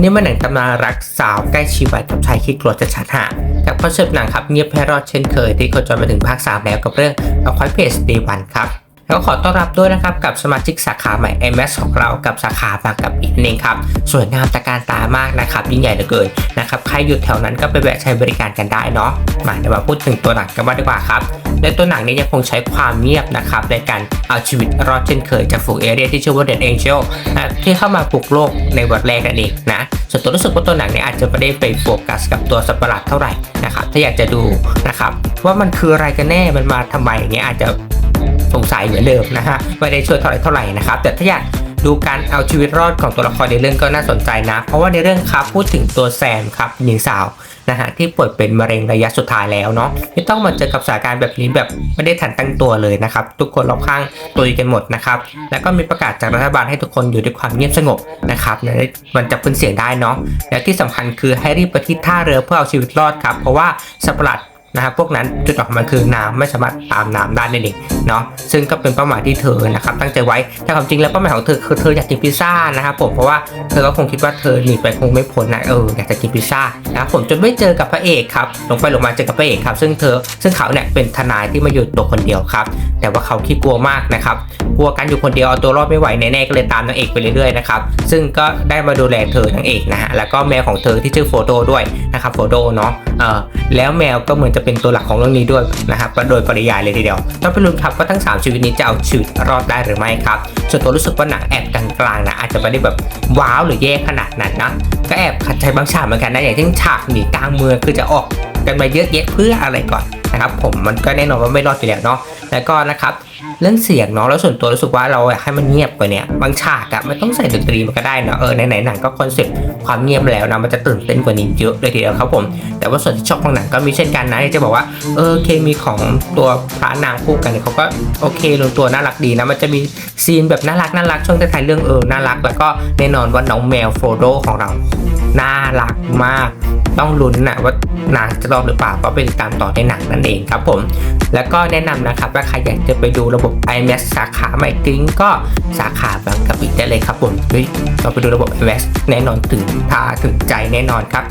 นี่มันหนังตำนานรักสาวใกล้ชีวิตกับชายขี้กลัวจะชัดหากับคอนเซปต์หนังครับเงียบให้รอดเช่นเคย ที่โคจรมาถึงภาค 3 แล้วกับเรื่อง A Quiet Place Day One ครับแล้วขอต้อนรับด้วยนะครับกับสมาชิกสาขาใหม่ MS ของเรากับสาขาบางกับอีกนั่นเองครับสวยงามตะการตามากนะครับยิ่งใหญ่เหลือเกินนะครับใครอยู่แถวนั้นก็ไปแวะใช้บริการกันได้เนาะมาเดี๋ยวมาพูดถึงตัวหนังกันบ้างดีกว่าครับในตัวหนังนี้ยังคงใช้ความเงียบนะครับในการเอาชีวิตรอดเช่นเคยจากฝูงเอเรียที่ชื่อว่าเดนเองเจลที่เข้ามาปลุกโลกในวันแรกนั่นเองนะ ส่วนตัวรู้สึกว่าตัวหนังเนี่ยอาจจะไม่ได้ไปโฟกัสกับตัวสัตว์ประหลาดเท่าไหร่นะครับถ้าอยากจะดูนะครับว่ามันคืออะไรกันแน่มันมาทำไมอย่างเงี้ยอาจจะสงสัยเหมือนเดิมนะฮะไม่ได้ช่วยเท่าไหร่เท่าไหร่นะครับแต่ถ้าอยาก ดูการเอาชีวิตรอดของตัวละครในเรื่องก็น่าสนใจนะ เพราะว่าในเรื่องครับพูดถึงตัวแซมครับหญิงสาวนะฮะที่ป่วยเป็นมะเร็งระยะสุดท้ายแล้วเนาะที่ต้องมาเจอกับสถานการณ์แบบนี้แบบไม่ได้ทันตั้งตัวเลยนะครับ ทุกคนรอบข้างตุยกันหมดนะครับ แล้วก็มีประกาศจากรัฐบาลให้ทุกคนอยู่ด้วยความเงียบสงบนะครับเนี่ยมันจะพื้นเสียงได้เนาะและที่สำคัญคือให้รีบไปที่ท่าเรือเพื่อเอาชีวิตรอดครับ เพราะว่าสัปหลาด นะครับพวกนั้นจุดออกของมันคือน้ำไม่สามารถตามน้ำได้นั่นเองเนาะซึ่งก็เป็นเป้าหมายที่เธอนะครับตั้งใจไว้แต่ความจริงแล้วเป้าหมายของเธอคือเธออยากกินพิซซ่านะครับผมเพราะว่าเธอก็คงคิดว่าเธอหนีไปคงไม่พ้นนะเอออยากจะกินพิซซ่านะผมจนไม่เจอกับพระเอกครับลงไปลงมาเจอกับพระเอกครับซึ่งเธอซึ่งเขาเนี่ยเป็นทนายที่มาอยู่ตัวคนเดียวครับแต่ว่าเขาขี้กลัวมากนะครับกลัวการอยู่คนเดียวเอาตัวรอดไม่ไหวแน่ๆก็เลยตามนางเอกไปเรื่อยๆนะครับซึ่งก็ได้มาดูแลเธอนางเอกนะฮะแล้วก็แมวของเธอที่ชื่อโฟโต้ด้วย นะครับโฟโต้เนาะเออแล้วแมวก็เหมือนจะเป็นตัวหลักของเรื่องนี้ด้วยนะครับก็โดยปริยายเลยทีเดียวต้องไปลุ้นครับว่าทั้ง 3 ชีวิตนี้จะเอาชีวิตรอดได้หรือไม่ครับส่วนตัวรู้สึกว่าหนังแอบกลางๆนะอาจจะไม่ได้แบบว้าวหรือแย่ขนาดนั้นนะก็แอบขัดใจบางฉากเหมือนกันนะอย่างเช่นฉากหนีกลางเมืองคือจะออกกันมาเยอะแยะเพื่ออะไรก่อนนะครับผมมันก็แน่นอนว่าไม่รอดอยู่แล้วเนาะแล้วก็นะครับ เรื่องเสียงเนาะแล้วส่วนตัวรู้สึกว่าเราอยากให้มันเงียบกว่านี้บางฉากอะไม่ต้องใส่ดนตรีมันก็ได้เนาะเออไหนๆหนังก็คอนเซ็ปต์ความเงียบแล้วนะมันจะตื่นเต้นกว่านี้เยอะเลยทีเดียวครับผมแต่ว่าส่วนที่ชอบของหนังก็มีเช่นกันนะจะบอกว่าเออเคมีของตัวพระนางคู่กันเนี่ยเขาก็โอเคลงตัวน่ารักดีนะมันจะมีซีนแบบน่ารักน่ารักช่วงท้ายเรื่องเออน่ารัก แล้วก็แน่นอนว่าน้องแมวโฟโดของเราน่ารักมาก ต้องลุ้นนะว่านางจะรอดหรือเปล่าก็ไปติดตามต่อในหนังนั่นเองครับผม แล้วก็แนะนำนะครับว่าใครอยากจะไปดูระบบ IMAX สาขาใหม่กริ้งก็สาขาบางกะปิได้เลยครับผมเฮ้ยเราไปดูระบบ IMAX แน่นอนถึงตาถึงใจแน่นอนครับ